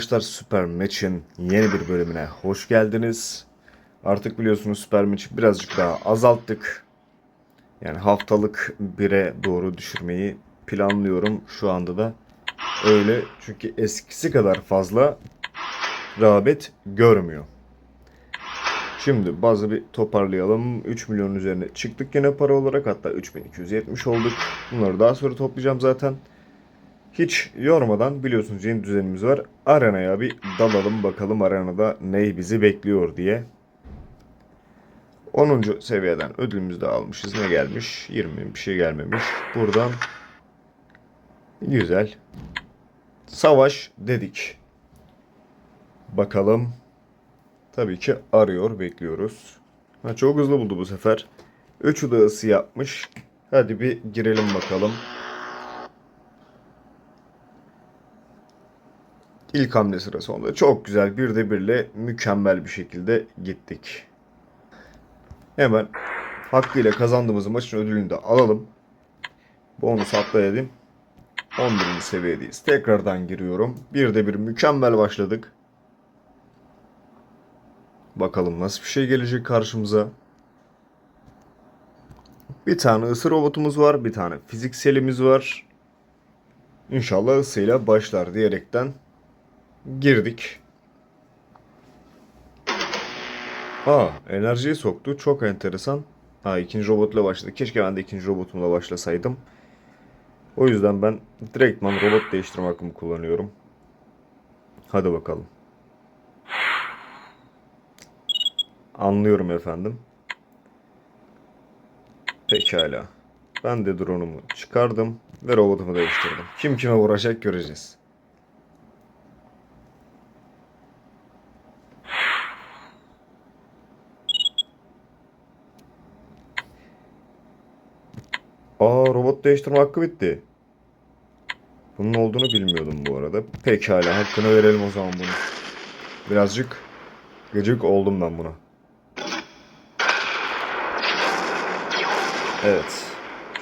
Arkadaşlar Süper Match'in yeni bir bölümüne hoş geldiniz. Artık biliyorsunuz Süper Match'i birazcık daha azalttık. Yani haftalık 1'e doğru düşürmeyi planlıyorum şu anda da. Öyle çünkü eskisi kadar fazla rağbet görmüyor. Şimdi bazı bir toparlayalım. 3 milyon üzerine çıktık yine para olarak. Hatta 3270 olduk. Bunları daha sonra toplayacağım zaten. Hiç yormadan biliyorsunuz yeni düzenimiz var. Arenaya bir dalalım bakalım arenada ne bizi bekliyor diye. 10. seviyeden ödülümüzü de almışız. Ne gelmiş? 20 bir şey gelmemiş. Buradan güzel. Savaş dedik. Bakalım. Tabii ki arıyor bekliyoruz. Ha, çok hızlı buldu bu sefer. Üçü de ısı yapmış. Hadi bir girelim bakalım. İlk hamle sırası onda. Çok güzel bir de birle mükemmel bir şekilde gittik. Hemen hakkıyla kazandığımız maçın ödülünü de alalım. Bonus atlayalım. 11. seviyedeyiz. Tekrardan giriyorum. Bir de bir mükemmel başladık. Bakalım nasıl bir şey gelecek karşımıza. Bir tane ısı robotumuz var. Bir tane fizikselimiz var. İnşallah ısıyla başlar diyerekten girdik. Aa, enerjiyi soktu. Çok enteresan. Ha, ikinci robotla başladı. Keşke ben de ikinci robotumla başlasaydım. O yüzden ben direktman robot değiştirme hakkımı kullanıyorum. Hadi bakalım. Anlıyorum efendim. Pekala. Ben de drone'umu çıkardım ve robotumu değiştirdim. Kim kime vuracak göreceğiz. Aa robot değiştirme hakkı bitti. Bunun olduğunu bilmiyordum bu arada. Pekala hakkını verelim o zaman bunu. Birazcık gıcık oldum ben buna. Evet.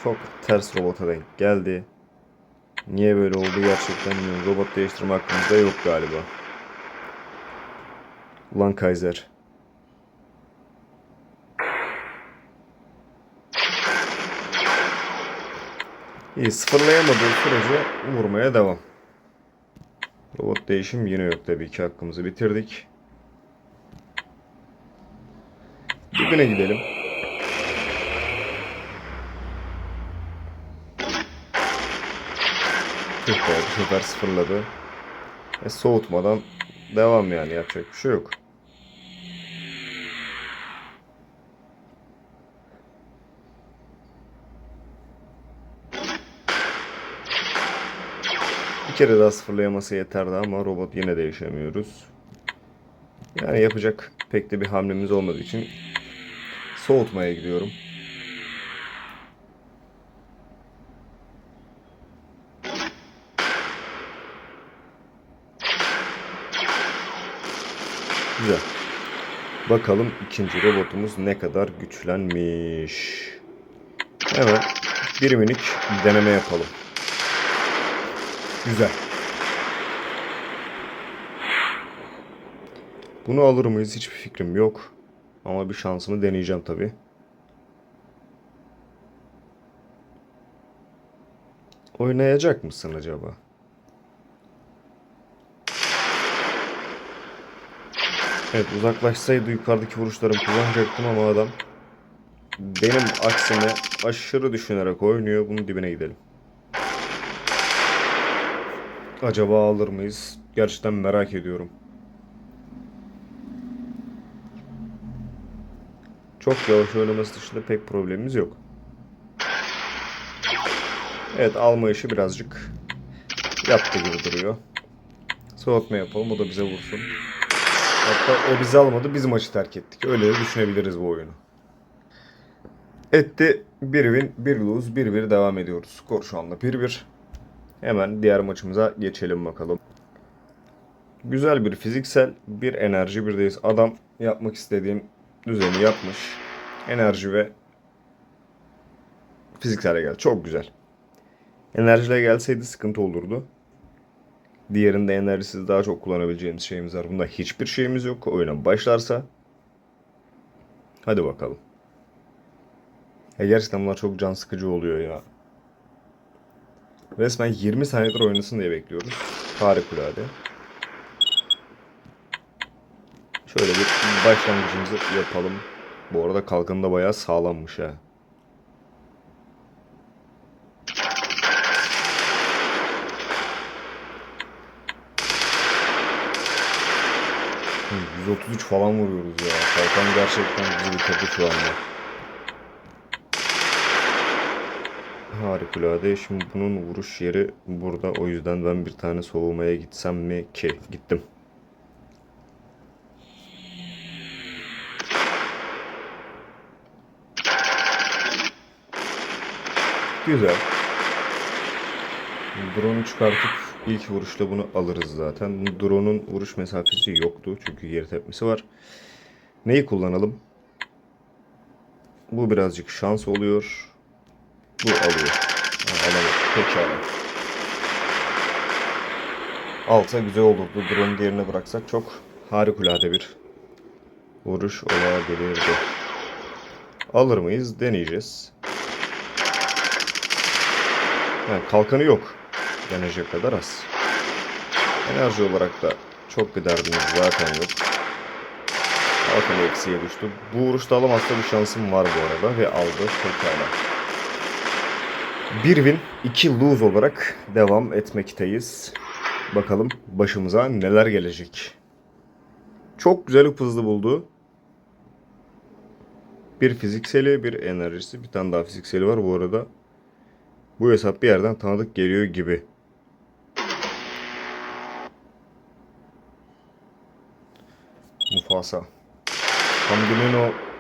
Çok ters robota denk geldi. Niye böyle oldu gerçekten bilmiyorum. Robot değiştirme hakkımızda yok galiba. Ulan Kaiser. İyi sıfırlayamadığı sürece vurmaya devam. Robot değişim yine yok tabii ki hakkımızı bitirdik. Dibine gidelim. Be bu sefer sıfırladı. E, soğutmadan devam yani yapacak bir şey yok. Kere daha sıfırlayaması yeterdi ama robot yine değişemiyoruz. Yani yapacak pek de bir hamlemiz olmadığı için soğutmaya gidiyorum. Güzel. Bakalım ikinci robotumuz ne kadar güçlenmiş. Hemen bir minik deneme yapalım. Güzel. Bunu alır mıyız hiçbir fikrim yok. Ama bir şansımı deneyeceğim tabi. Oynayacak mısın acaba? Evet uzaklaşsaydı yukarıdaki vuruşlarımı kullanacaktım ama adam benim aksime aşırı düşünerek oynuyor. Bunun dibine gidelim. Acaba alır mıyız? Gerçekten merak ediyorum. Çok yavaş oynaması dışında pek problemimiz yok. Evet alma işi birazcık yaptı gibi duruyor. Soğutma yapalım o da bize vursun. Hatta o bizi almadı biz maçı terk ettik. Öyle de düşünebiliriz bu oyunu. Etti 1 win 1 lose 1-1 devam ediyoruz. Skor şu anda 1-1. Hemen diğer maçımıza geçelim bakalım. Güzel bir fiziksel, bir enerji birdeyiz. Adam yapmak istediğim düzeni yapmış. Enerji ve fiziksele geldi. Çok güzel. Enerjiyle gelseydi sıkıntı olurdu. Diğerinde enerjisiz daha çok kullanabileceğimiz şeyimiz var. Bunda hiçbir şeyimiz yok. Oyuna başlarsa. Hadi bakalım. Ya gerçekten bunlar çok can sıkıcı oluyor ya. Resmen 20 saniyedir oynasın diye bekliyoruz. Harikulade. Şöyle bir başlangıcımızı yapalım. Bu arada kalkanı da bayağı sağlammış ha. Hı, 133 falan vuruyoruz ya. Kalkan gerçekten bizi bitirdi şu anda. Harikulade. Şimdi bunun vuruş yeri burada. O yüzden ben bir tane soğumaya gitsem mi ki? Gittim. Güzel. Drone'u çıkartıp ilk vuruşta bunu alırız zaten. Drone'un vuruş mesafesi yoktu çünkü geri tepmesi var. Neyi kullanalım? Bu birazcık şans oluyor. Bu alıyor. Alamadı. Pekala. Alsa güzel olurdu. Drone'u diğerine bıraksak çok harikulade bir vuruş olabilirdi. Alır mıyız? Deneyeceğiz. Yani kalkanı yok. Denecek kadar az. Enerji olarak da çok bir derdimiz zaten yok. Kalkanı eksiye düştü. Bu vuruşta alamazsa bir şansım var bu arada ve aldı. Pekala. Bir win, iki lose olarak devam etmekteyiz. Bakalım başımıza neler gelecek. Çok güzel hızlı buldu. Bir fizikseli, bir enerjisi. Bir tane daha fizikseli var bu arada. Bu hesap bir yerden tanıdık geliyor gibi. Mufasa. Hamdi'nin o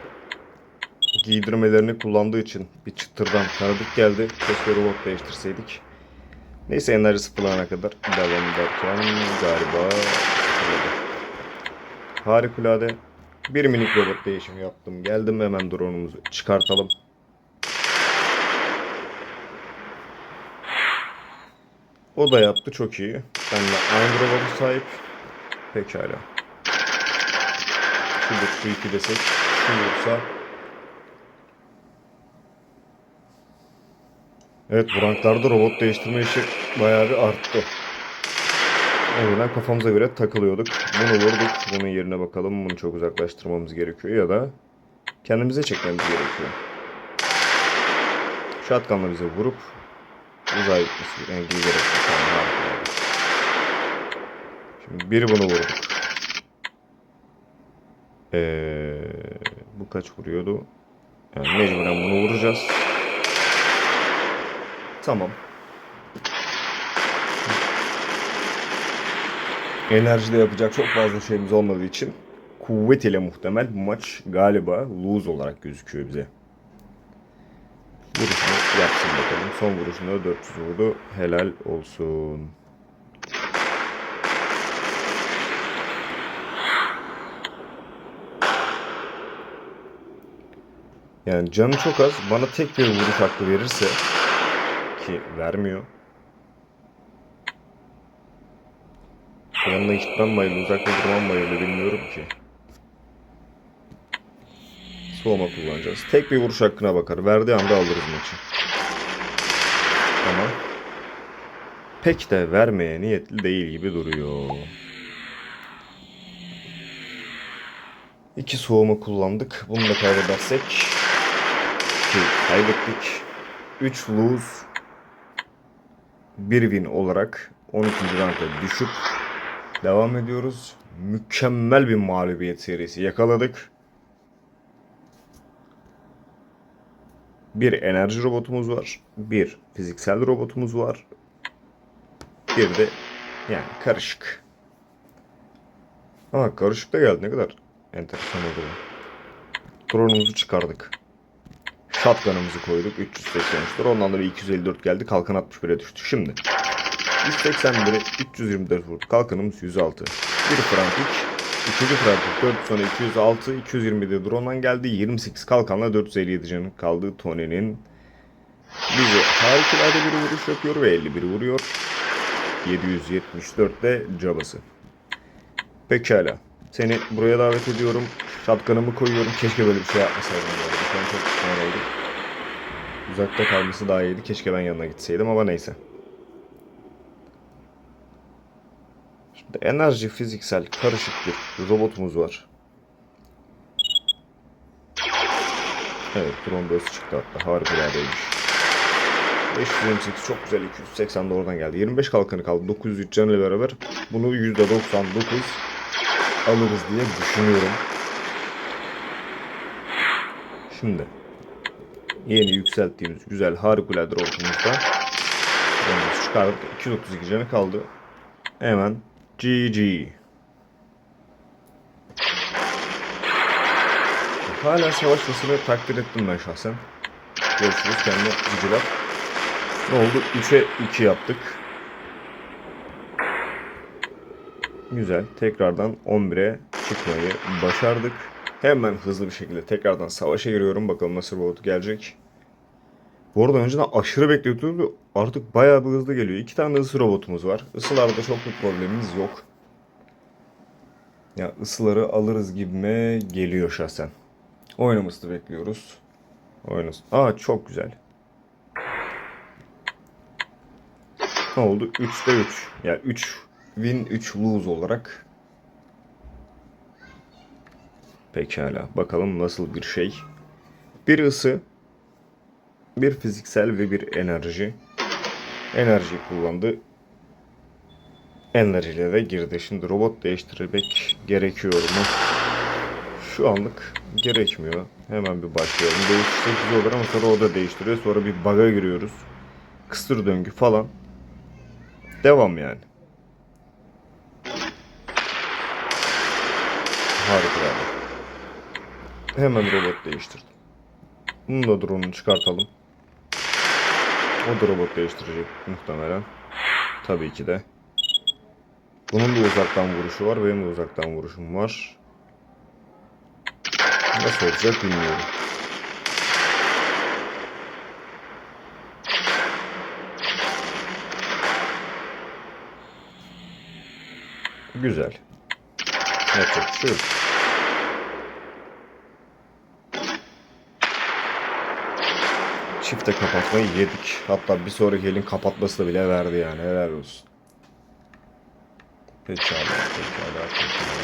giydirmelerini kullandığı için bir çıtırdan tanıdık geldi. Keşke robot değiştirseydik. Neyse enerji sıfırlanana kadar devam ederken galiba. Harikulade. Bir minik robot değişimi yaptım. Geldim hemen drone'umuzu çıkartalım. O da yaptı çok iyi. Benimle aynı robota sahip. Pekala. Şurada şu iki desek. Şu vursa. Evet bu ranklarda robot değiştirme işi bayağı bir arttı. Yüzden kafamıza göre takılıyorduk. Bunu vurduk. Bunun yerine bakalım. Bunu çok uzaklaştırmamız gerekiyor ya da kendimize çekmemiz gerekiyor. Shotgun'la bize vurup uzay gitmesi rengi harika. Şimdi bir bunu vurduk. Ee, bu kaç vuruyordu? Yani mecburen bunu vuracağız. Tamam. Enerjide yapacak çok fazla şeyimiz olmadığı için kuvvet ile muhtemel bu maç galiba lose olarak gözüküyor bize. Vuruşunu yapsın bakalım. Son vuruşunda 400 vurdu. Helal olsun. Yani canı çok az. Bana tek bir vuruş hakkı verirse ki vermiyor. Yanına gitmem hayırlı, uzakta durmam hayırlı bilmiyorum ki. Soğuma kullanacağız. Tek bir vuruş hakkına bakar. Verdiği anda alırız maçı. Ama pek de vermeye niyetli değil gibi duruyor. İki soğuma kullandık. Bunu da kaybedersek ki kaybettik. 3 lose 1 win olarak 12. ranka düşüp devam ediyoruz. Mükemmel bir mağlubiyet serisi yakaladık. Bir enerji robotumuz var. Bir fiziksel robotumuz var. Bir de yani karışık. Aa karışık da geldi ne kadar enteresan oldu. Drone'umuzu çıkardık. Shotgun'ımızı koyduk 383'ler. Ondan da bir 254 geldi. Kalkan 61'e düştü. Şimdi 181'e 324 vurdu. Kalkanımız 106. Bir frankik. İkinci frankik 4 sonra 206. 220'de drone'dan geldi. 28 kalkanla 457 canı kaldı. Tony'nin bizi harikulade bir vuruş yapıyor ve 51 vuruyor. 774 de cabası. Pekala. Seni buraya davet ediyorum. Şapkanımı koyuyorum. Keşke böyle bir şey yapmasaydım arada. Şu an çok oldum. Uzakta kalması daha iyiydi. Keşke ben yanına gitseydim ama neyse. Şimdi enerji fiziksel karışık bir robotumuz var. Evet drone döz çıktı hatta harikuladeymiş. 528 çok güzel 280 de oradan geldi. 25 kalkanı kaldı 903 canıyla beraber bunu %99 alırız diye düşünüyorum. Şimdi yeni yükselttiğimiz güzel harikulade drone'umuzu çıkardık. 232 canı kaldı. Hemen GG. Hala savaşmasını takdir ettim ben şahsen. Görüşürüz kendi gücüler. Ne oldu? 3'e 2 yaptık. Güzel. Tekrardan 11'e çıkmayı başardık. Hemen hızlı bir şekilde tekrardan savaşa giriyorum. Bakalım nasıl robot gelecek. Bu arada önceden aşırı bekliyorduk. Artık bayağı bir hızlı geliyor. İki tane ısı robotumuz var. Isılarda çok bir problemimiz yok. Ya ısıları alırız gibime geliyor şahsen. Oynamasını bekliyoruz. Oynasın. Aa çok güzel. Ne oldu? 3'te 3. Yani 3 win 3 lose olarak. Pekala. Bakalım nasıl bir şey. Bir ısı. Bir fiziksel ve bir enerji. Enerjiyi kullandı. Enerjiyle de girdi. Şimdi robot değiştirmek gerekiyor mu? Şu anlık gerekmiyor. Hemen bir başlayalım. Değiştirse güzel olur ama sonra o da değiştiriyor. Sonra bir bug'a giriyoruz. Kısır döngü falan. Devam yani. Harikulade. Hemen robot değiştirdim. Bunu da drone'unu çıkartalım. O da robot değiştirecek muhtemelen. Tabii ki de. Bunun da uzaktan vuruşu var. Benim de uzaktan vuruşum var. Nasıl olacak bilmiyorum. Güzel. Yapacak bir şey yok. Çifte kapatmayı yedik. Hatta bir sonraki elin kapatması da bile verdi yani. Helal olsun. Pekala, pekala, pekala.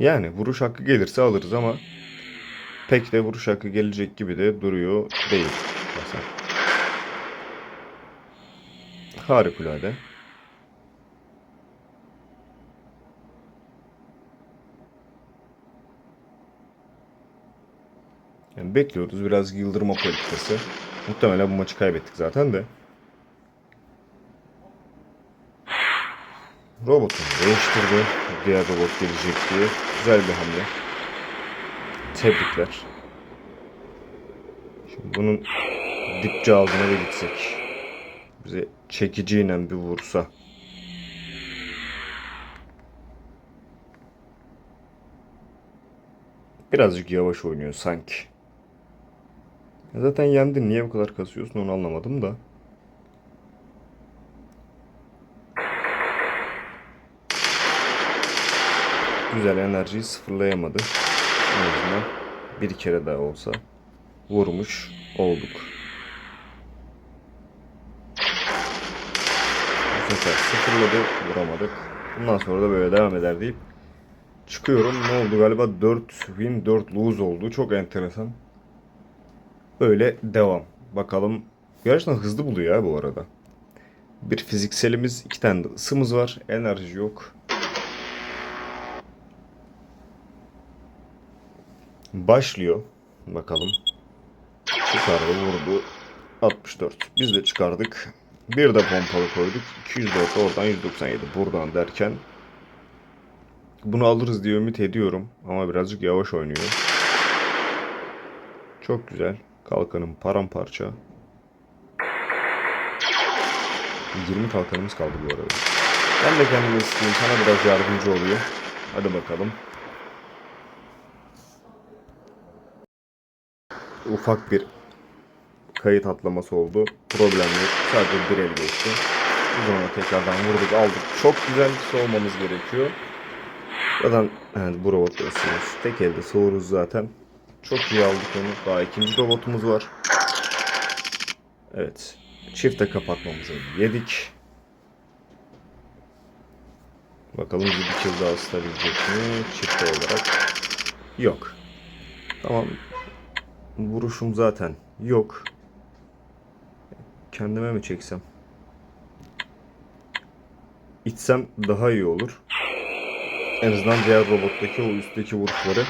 Yani vuruş hakkı gelirse alırız ama pek de vuruş hakkı gelecek gibi de duruyor değil. Mesela. Harikulade. Yani bekliyoruz biraz yıldırma politikası. Muhtemelen bu maçı kaybettik zaten de. Robotunu değiştirdi. Diğer robot gelecek diye. Güzel bir hamle. Tebrikler. Şimdi bunun dipçi ağzına da gitsek. Bize çekiciyle bir vursa. Birazcık yavaş oynuyor sanki. Zaten yendin. Niye bu kadar kasıyorsun onu anlamadım da. Güzel enerjiyi sıfırlayamadı. En azından bir kere daha olsa vurmuş olduk. Bu sefer sıfırladı, vuramadık. Bundan sonra da böyle devam eder deyip çıkıyorum. Ne oldu galiba 4 win 4 lose oldu. Çok enteresan. Böyle devam. Bakalım. Gerçekten hızlı buluyor ya bu arada. Bir fizikselimiz, iki tane de ısımız var. Enerji yok. Başlıyor. Bakalım. Çıkardı vurdu. 64. Biz de çıkardık. Bir de pompalı koyduk. 204 oradan 197 buradan derken bunu alırız diye ümit ediyorum. Ama birazcık yavaş oynuyor. Çok güzel. Kalkanım paramparça. 20 kalkanımız kaldı bu arada. Ben de kendimi isteyeyim. Sana biraz yardımcı oluyor. Hadi bakalım. Ufak bir kayıt atlaması oldu. Problem yok. Sadece bir el geçti. Biz ona tekrardan vurduk aldık. Çok güzel soğumamız gerekiyor. Zaten evet, bu robot da ısınır. Tek elde soğuruz zaten. Çok iyi aldık onu. Daha ikinci robotumuz var. Evet. Çifte kapatmamızı yedik. Bakalım bir kill daha ısıtabilecek mi? Çifte olarak. Yok. Tamam. Vuruşum zaten yok. Kendime mi çeksem? İtsem daha iyi olur. En azından diğer robottaki o üstteki vuruşları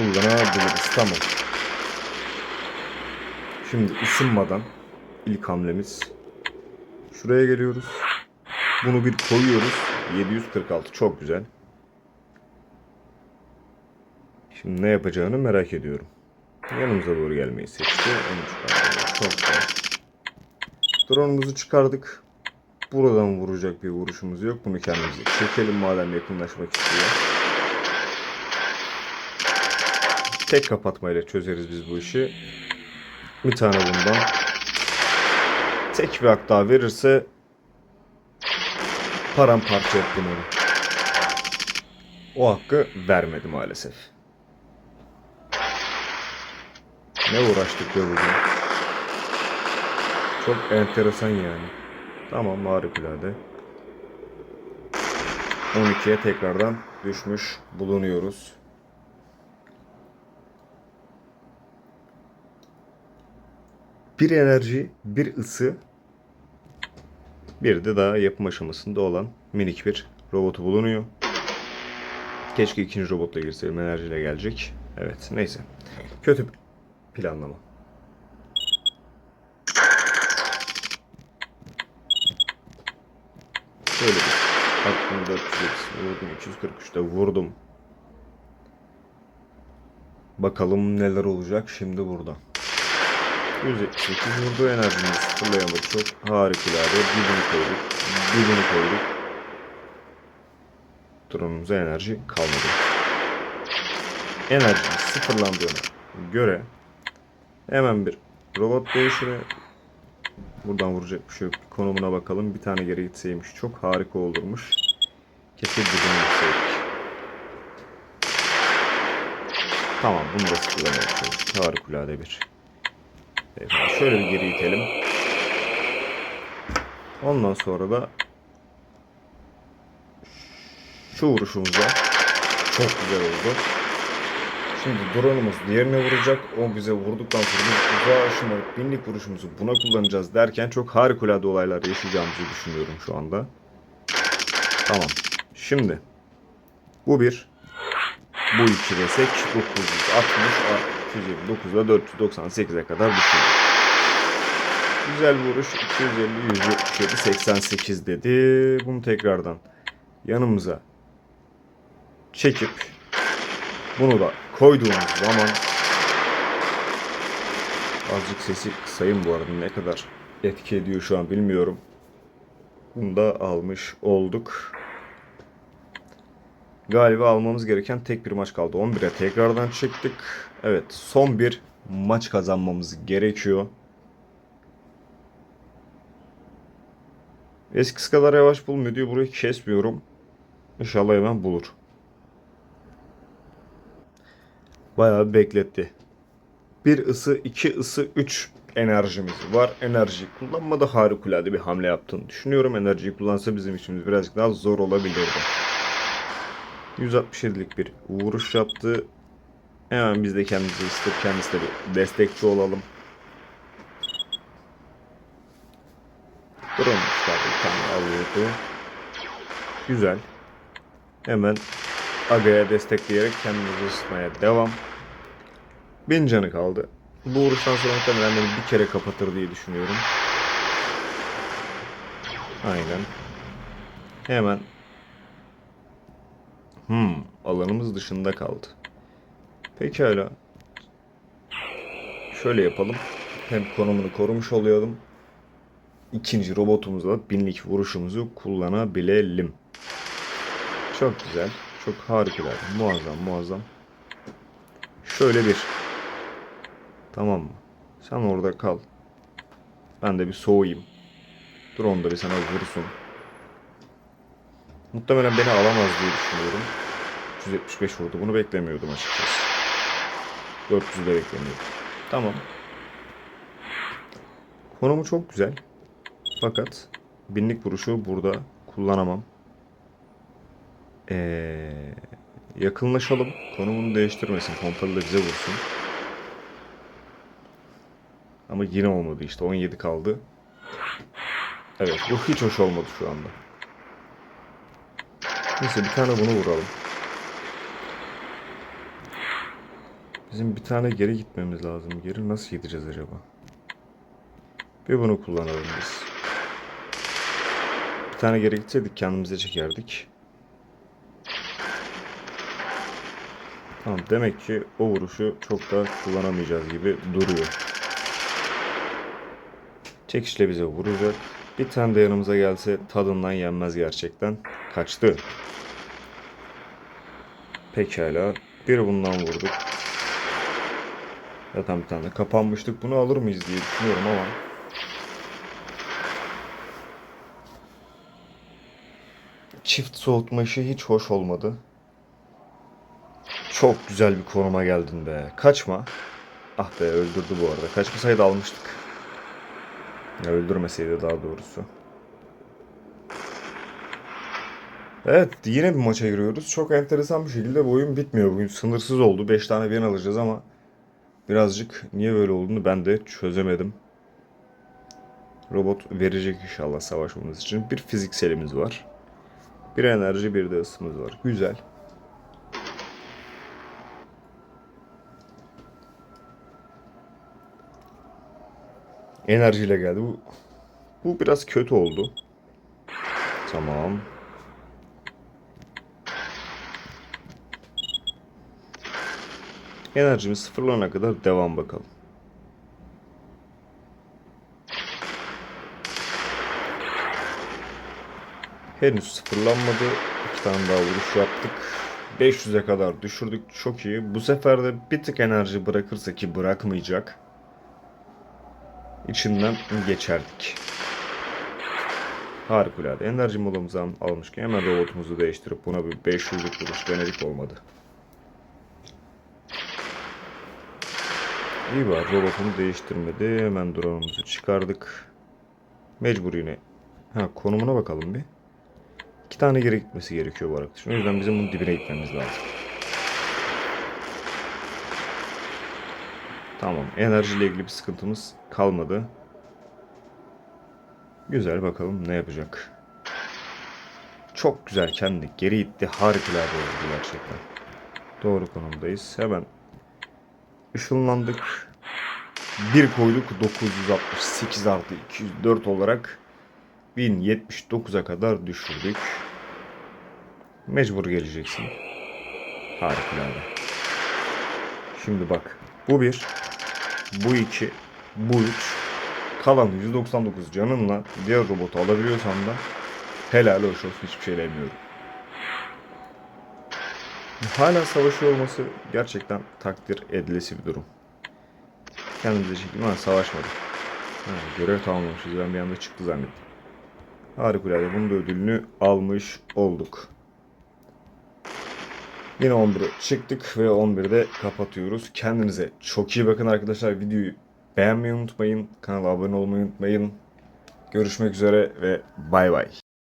kullanabiliriz. Tamam. Şimdi ısınmadan ilk hamlemiz. Şuraya geliyoruz. Bunu bir koyuyoruz. 746 çok güzel. Şimdi ne yapacağını merak ediyorum. Yanımıza doğru gelmeyi seçti. Onu. Çok güzel. Drone'umuzu çıkardık. Buradan vuracak bir vuruşumuz yok. Bunu kendimize çekelim madem yakınlaşmak istiyor. Tek kapatmayla çözeriz biz bu işi. Bir tane bundan. Tek bir hak daha verirse paramparça ettim onu. O hakkı vermedi maalesef. Ne uğraştık be bugün. Çok enteresan yani. Tamam harikulade. 12'ye tekrardan düşmüş bulunuyoruz. Bir enerji, bir ısı, bir de daha yapım aşamasında olan minik bir robotu bulunuyor. Keşke ikinci robotla girseydim enerjiyle gelecek. Evet neyse. Kötü planlama. Şöyle bir 400 vurdum 243'te vurdum. Bakalım neler olacak şimdi burada. 178 vurdu enerjimizi sıfırlayamadık çok harikulade. Dibini koyduk. Dibini koyduk. Drone'umuza enerji kalmadı. Enerji sıfırlandığına göre hemen bir robot değişimi Buradan vuracak bir şey yok. Konumuna bakalım. Bir tane geri gitseymiş. Çok harika olurmuş. Kesin dibine gitseydik. Tamam bunu da sıfırlamaya çalıştık. Harikulade bir. Beyefendi şöyle bir geri itelim. Ondan sonra da şu vuruşumuzda çok güzel oldu. Şimdi drone'umuz diğerine vuracak. O bize vurduktan sonra biz uzağa aşımayıp binlik vuruşumuzu buna kullanacağız derken çok harikulade olaylar yaşayacağımızı düşünüyorum şu anda. Tamam. Şimdi bu bir. Bu iki desek 960, 229'da 498'e kadar düşürdük. Güzel vuruş 250, 177, 88 dedi. Bunu tekrardan yanımıza çekip bunu da koyduğumuz zaman azıcık sesi kısayım bu arada ne kadar etki ediyor şu an bilmiyorum. Bunu da almış olduk. Galiba almamız gereken tek bir maç kaldı. 11'e tekrardan çıktık. Evet son bir maç kazanmamız gerekiyor. Eskisi kadar yavaş bulmuyor diyor. Burayı kesmiyorum. İnşallah hemen bulur. Bayağı bekletti. Bir ısı, iki ısı, üç enerjimiz var. Enerjiyi kullanmada harikulade bir hamle yaptığını düşünüyorum. Enerjiyi kullansa bizim işimiz birazcık daha zor olabilirdi. 167'lik bir vuruş yaptı. Hemen biz de kendimizi ısıtıp kendisine bir destekçi olalım. Drone. Bir tane alıyordu. Güzel. Hemen Aga'ya destekleyerek kendimizi ısıtmaya devam. Bin canı kaldı. Bu vuruştan sonra muhtemelen beni bir kere kapatır diye düşünüyorum. Aynen. Hemen. Hmm, alanımız dışında kaldı. Pekala. Şöyle yapalım. Hem konumunu korumuş olayalım. İkinci robotumuzla binlik vuruşumuzu kullanabilelim. Çok güzel. Çok harikulade. Muazzam muazzam. Şöyle bir. Tamam mı? Sen orada kal. Ben de bir soğuyayım. Drone da bir sana vursun. Muhtemelen beni alamaz diye düşünüyorum. 375 vurdu. Bunu beklemiyordum açıkçası. 400 de beklemiyordum. Tamam. Konumu çok güzel. Fakat binlik vuruşu burada kullanamam. Ee, yakınlaşalım. Konumunu değiştirmesin. Pompalı da bize vursun. Ama yine olmadı işte. 17 kaldı. Evet bu hiç hoş olmadı şu anda. Neyse bir tane bunu vuralım. Bizim bir tane geri gitmemiz lazım. Geri nasıl gideceğiz acaba? Bir bunu kullanalım biz. Bir tane geri gitseydik kendimize çekerdik. Tamam demek ki o vuruşu çok da kullanamayacağız gibi duruyor. Çekişle bize vuracak. Bir tane de yanımıza gelse tadından yenmez gerçekten. Kaçtı. Pekala. Bir bundan vurduk. Zaten bir tane kapanmıştık. Bunu alır mıyız diye düşünüyorum ama. Çift soğutma işi hiç hoş olmadı. Çok güzel bir konuma geldin be. Kaçma. Ah be öldürdü bu arada. Kaçmasaydı almıştık. Öldürmeseydi daha doğrusu. Evet yine bir maça giriyoruz. Çok enteresan bir şekilde bu oyun bitmiyor. Bugün sınırsız oldu. 5 tane win alacağız ama birazcık niye böyle olduğunu ben de çözemedim. Robot verecek inşallah savaşmamız için. Bir fizikselimiz var. Bir enerji bir de ısımız var. Güzel. Enerjiyle geldi. Bu, bu biraz kötü oldu. Tamam. Enerjimiz sıfırlanana kadar devam bakalım. Henüz sıfırlanmadı. İki tane daha vuruş yaptık. 500'e kadar düşürdük. Çok iyi. Bu sefer de bir tık enerji bırakırsa ki bırakmayacak. İçinden geçerdik. Harikulade. Enerji molamızı al- almışken hemen robotumuzu değiştirip buna bir 500'lük vuruş denedik olmadı. İyi var robotunu değiştirmedi. Hemen drone'umuzu çıkardık. Mecbur yine. Ha konumuna bakalım bir. İki tane geri gitmesi gerekiyor bu arkadaşın. O yüzden bizim bunun dibine gitmemiz lazım. Tamam. Enerjiyle ilgili bir sıkıntımız kalmadı. Güzel bakalım ne yapacak. Çok güzel kendi geri itti. Harikulade oldu gerçekten. Doğru konumdayız. Hemen ışınlandık. Bir koyduk 968 artı 204 olarak 1079'a kadar düşürdük. Mecbur geleceksin. Harikulade. Şimdi bak. Bu bir. Bu iki. Bu üç. Kalan 199 canınla diğer robotu alabiliyorsan da helal hoş olsun hiçbir şey demiyorum. Hala savaşıyor olması gerçekten takdir edilesi bir durum. Kendimize çekim ama savaşmadı. Ha, görev tamamlamışız. Ben bir anda çıktı zannettim. Harikulade. Bunun da ödülünü almış olduk. Yine 11'e çıktık ve 11'de kapatıyoruz. Kendinize çok iyi bakın arkadaşlar. Videoyu beğenmeyi unutmayın. Kanala abone olmayı unutmayın. Görüşmek üzere ve bay bay.